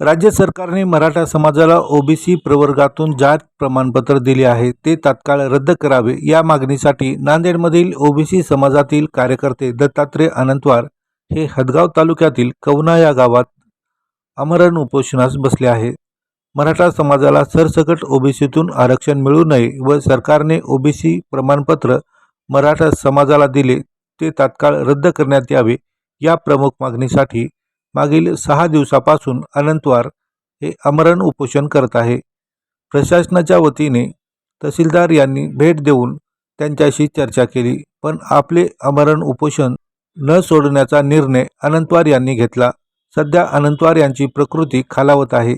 राज्य सरकारने मराठा समाजाला ओबीसी प्रवर्गातून जात प्रमाणपत्र दिले आहे. ते तात्काळ रद्द करावे. या मागणीसाठी नांदेडमधील ओबीसी समाजातील कार्यकर्ते दत्तात्रय अनंतवार हे हदगाव तालुक्यातील कवना या गावात आमरण उपोषणास बसले आहे. मराठा समाजाला सरसकट ओबीसीतून आरक्षण मिळू नये व सरकारने ओबीसी प्रमाणपत्र मराठा समाजाला दिले ते तात्काळ रद्द करण्यात यावे या प्रमुख मागणीसाठी मागील सहा दिवसापासून अनंतवार हे आमरण उपोषण करत आहे. प्रशासनाच्या वतीने तहसीलदार यांनी भेट देऊन त्यांच्याशी चर्चा केली पण आपले आमरण उपोषण न सोडण्याचा निर्णय अनंतवार यांनी घेतला. सध्या अनंतवार यांची प्रकृती खालावत आहे.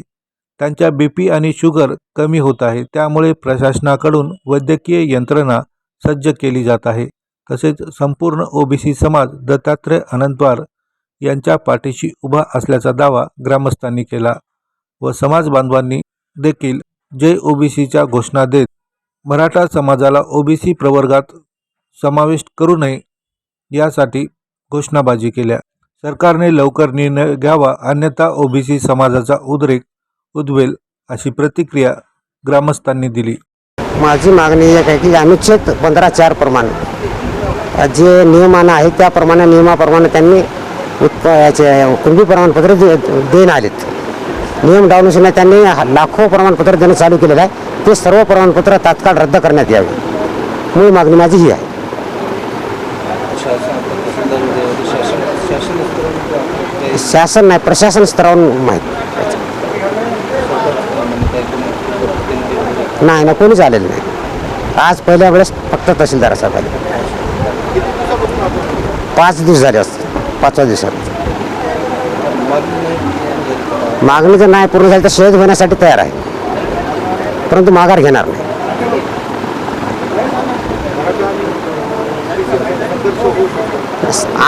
त्यांच्या बी पी आणि शुगर कमी होत आहे त्यामुळे प्रशासनाकडून वैद्यकीय यंत्रणा सज्ज केली जात आहे. तसेच संपूर्ण ओबीसी समाज दत्तात्रय अनंतवार यांच्या पाठीशी उभा असल्याचा दावा ग्रामस्थांनी केला व समाज बांधवांनी देखील जय ओबीसीच्या घोषणा देत मराठा समाजाला ओबीसी प्रवर्गात समाविष्ट करू नये यासाठी घोषणाबाजी केल्या. सरकारने लवकर निर्णय घ्यावा अन्यथा ओबीसी समाजाचा उद्रेक उद्वेल अशी प्रतिक्रिया ग्रामस्थांनी दिली. माझी मागणी एक आहे की अनुच्छेद पंधरा चार प्रमाणे जे नियमानं आहे त्याप्रमाणे नियमाप्रमाणे त्यांनी उत्प याचे कुणबी प्रमाणपत्र दे देणं आलेत. नियम डावलून त्यांनी लाखो प्रमाणपत्र देणं चालू केलेलं आहे. ते सर्व प्रमाणपत्र तात्काळ रद्द करण्यात यावे. मूळ मागणी माझी ही आहे. शासन नाही प्रशासन स्तरावरून माहीत. नाही ना कोणीच आलेलं नाही. आज पहिल्या वेळेस फक्त तहसीलदार साहेब आले. पाच दिवस झाले असते पाचव्या दिवसात मागणी जर नाही पूर्ण झाली तर शोध घेण्यासाठी तयार आहे. परंतु माघार घेणार नाही.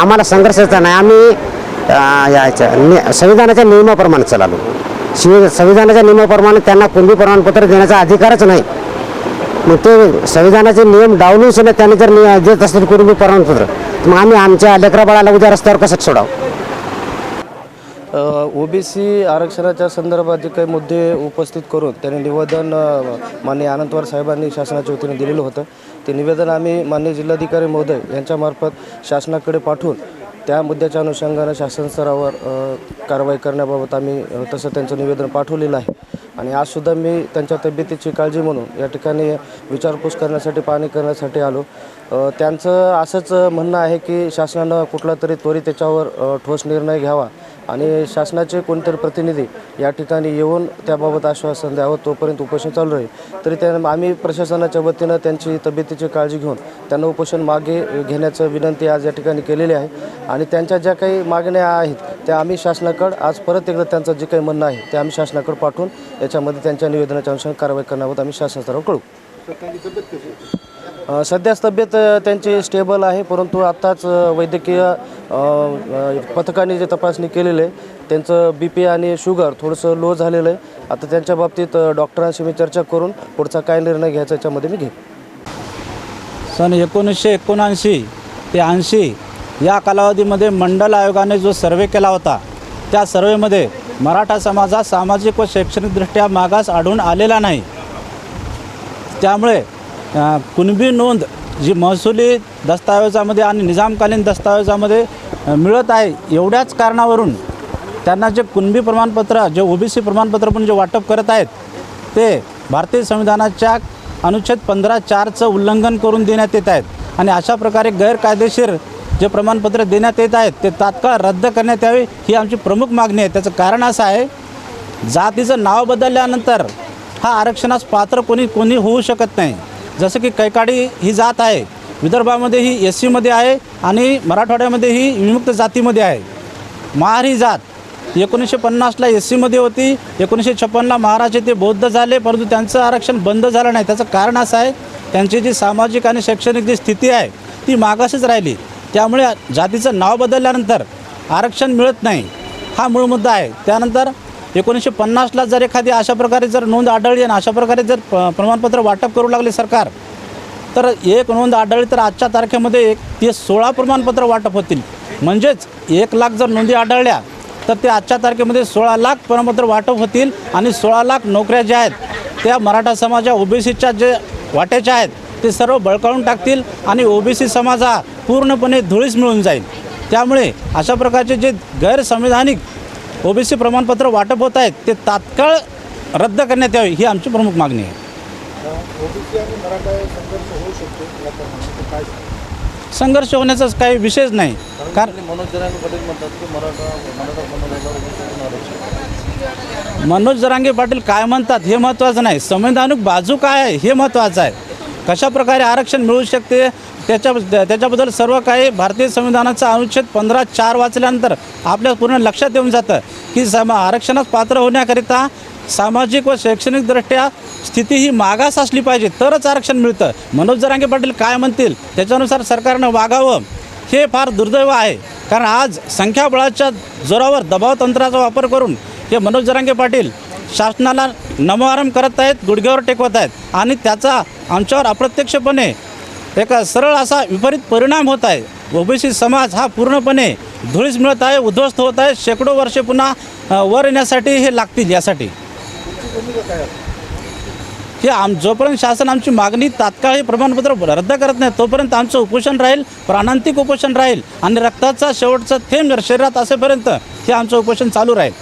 आम्हाला संघर्षाचा नाही. आम्ही याच्या संविधानाच्या नियमाप्रमाणे चाललो. शिव संविधानाच्या नियमाप्रमाणे त्यांना कुणबी प्रमाणपत्र देण्याचा अधिकारच नाही. मग ते संविधानाचे नियम डावलून सुद्धा त्यांनी जर देत असतील कुणबी प्रमाणपत्र तर मग आम्ही आमच्या लेकरा बाळाला उद्या रस्त्यावर कसं सोडावं? ओबीसी आरक्षणाच्या संदर्भात जे काही मुद्दे उपस्थित करून त्यांनी निवेदन माननीय आनंदवार साहेबांनी शासनाच्या वतीने दिलेलं होतं. ते निवेदन आम्ही माननीय जिल्हाधिकारी महोदय यांच्यामार्फत शासनाकडे पाठवून त्या मुद्द्याच्या अनुषंगानं शासन स्तरावर कारवाई करण्याबाबत आम्ही तसं त्यांचं निवेदन पाठवलेलं आहे. आणि आजसुद्धा मी त्यांच्या तब्येतीची काळजी म्हणून या ठिकाणी विचारपूस करण्यासाठी पाहणी करण्यासाठी आलो. त्यांचं असंच म्हणणं आहे की शासनानं कुठला तरी त्वरित त्याच्यावर ठोस निर्णय घ्यावा. आणि शासनाचे कोणतरी प्रतिनिधी या ठिकाणी येऊन त्याबाबत आश्वासन द्यावं तोपर्यंत उपोषण चालू राहील. तरी त्या आम्ही प्रशासनाच्या वतीनं त्यांची तब्येतीची काळजी घेऊन त्यांना उपोषण मागे घेण्याचं विनंती आज या ठिकाणी केलेली आहे. आणि त्यांच्या ज्या काही मागण्या आहेत त्या आम्ही शासनाकडं आज परत एकदा त्यांचं जे काही म्हणणं आहे ते आम्ही शासनाकडे पाठवून याच्यामध्ये त्यांच्या निवेदनाच्या अनुषंगाने कारवाई करण्याबाबत आम्ही शासनास्तरावर कळू. सध्याच तब्येत त्यांची स्टेबल आहे परंतु आत्ताच वैद्यकीय पथकाने जे तपासणी केलेली आहे त्यांचं बी पी आणि शुगर थोडंसं लो झालेलं आहे. आता त्यांच्या बाबतीत डॉक्टरांशी मी चर्चा करून पुढचा काय निर्णय घ्यायचा याच्यामध्ये मी घेईन. सन एकोणीसशे एकोणऐंशी ते ऐंशी या कालावधीमध्ये मंडल आयोगाने जो सर्वे केला होता त्या सर्वेमध्ये मराठा समाजात सामाजिक व शैक्षणिकदृष्ट्या मागास आढळून आलेला नाही. त्यामुळे कुणबी नोंद जी महसुली दस्तावेजामध्ये आणि निजामकालीन दस्तावेजामध्ये मिळत आहे एवढ्याच कारणावरून त्यांना जे कुणबी प्रमाणपत्र जे ओबीसी प्रमाणपत्र पण जे वाटप करत आहेत ते भारतीय संविधानाच्या अनुच्छेद पंधरा चारचं उल्लंघन करून देण्यात येत आहेत. आणि अशा प्रकारे गैरकायदेशीर जे प्रमाणपत्र देण्यात येत आहेत ते तात्काळ रद्द करण्यात यावे ही आमची प्रमुख मागणी आहे. त्याचं कारण असं आहे जातीचं नाव बदलल्यानंतर हा आरक्षणास पात्र कोणी कोणी होऊ शकत नाही. जसं की कैकाडी ही जात आहे विदर्भामध्ये ही एस सीमध्ये आहे आणि मराठवाड्यामध्ये ही विमुक्त जातीमध्ये आहे. महार ही जात एकोणीसशे पन्नासला एस सीमध्ये होती एकोणीसशे छप्पनला महाराज ते बौद्ध झाले परंतु त्यांचं आरक्षण बंद झालं नाही. त्याचं कारण असं आहे त्यांची जी सामाजिक आणि शैक्षणिक जी स्थिती आहे ती मागासच राहिली. त्यामुळे जातीचं नाव बदलल्यानंतर आरक्षण मिळत नाही. हा मूळ मुद्दा आहे. त्यानंतर एकोणीसशे पन्नासला जर एखादी अशा प्रकारे जर नोंद आढळली आणि अशा प्रकारे जर प- प्रमाणपत्र वाटप करू लागले सरकार तर एक नोंद आढळली तर आजच्या तारखेमध्ये एक ते सोळा प्रमाणपत्र वाटप होतील. म्हणजेच एक लाख जर नोंदी आढळल्या तर ते आजच्या तारखेमध्ये सोळा लाख प्रमाणपत्र वाटप होतील आणि सोळा लाख नोकऱ्या ज्या आहेत त्या मराठा समाजा ओबीसीच्या जे वाट्याच्या आहेत ते सर्व बळकावून टाकतील आणि ओबीसी समाज हा पूर्णपणे धुळीस मिळून जाईल. त्यामुळे अशा प्रकारचे जे गैरसंविधानिक ओबीसी प्रमाणपत्र वाटप होत आहेत ते तात्काळ रद्द करण्यात यावे ही आमची प्रमुख मागणी आहे. संघर्ष होण्याचा काही विषयच नाही. कारण मनोज जरांगे पाटील काय म्हणतात हे महत्त्वाचं नाही. संवैधानिक बाजू काय आहे हे महत्त्वाचं आहे. कशाप्रकारे आरक्षण मिळू शकते? त्याच्या त्याच्याबद्दल सर्व काही भारतीय संविधानाचा अनुच्छेद पंधरा चार वाचल्यानंतर आपल्या पूर्ण लक्षात येऊन जातं की सम आरक्षणास पात्र होण्याकरिता सामाजिक व शैक्षणिकदृष्ट्या स्थिती ही मागास असली पाहिजे तरच आरक्षण मिळतं. मनोज जरांगे पाटील काय म्हणतील? त्याच्यानुसार सरकारनं वागावं हे फार दुर्दैव आहे. कारण आज संख्याबळाच्या जोरावर दबाव तंत्राचा वापर करून हे मनोज जरांगे पाटील शासनाला नमोआरम करत आहेत गुडघ्यावर टेकवत आहेत. आणि त्याचा आमच्यावर अप्रत्यक्षपणे एक सरळ असा विपरीत परिणाम होत आहे. ओबीसी समाज हा पूर्णपणे धुळीस मिळत आहे उद्ध्वस्त होत आहे. शेकडो वर्षे पुन्हा वर येण्यासाठी हे लागतील यासाठी. हे आम जोपर्यंत शासन आमची मागणी तात्काळ हे प्रमाणपत्र रद्द करत नाही तोपर्यंत आमचं उपोषण राहील प्राणांतिक उपोषण राहील. आणि रक्ताचा शेवटचा थेंब शरीरात असेपर्यंत हे आमचं उपोषण चालू राहील.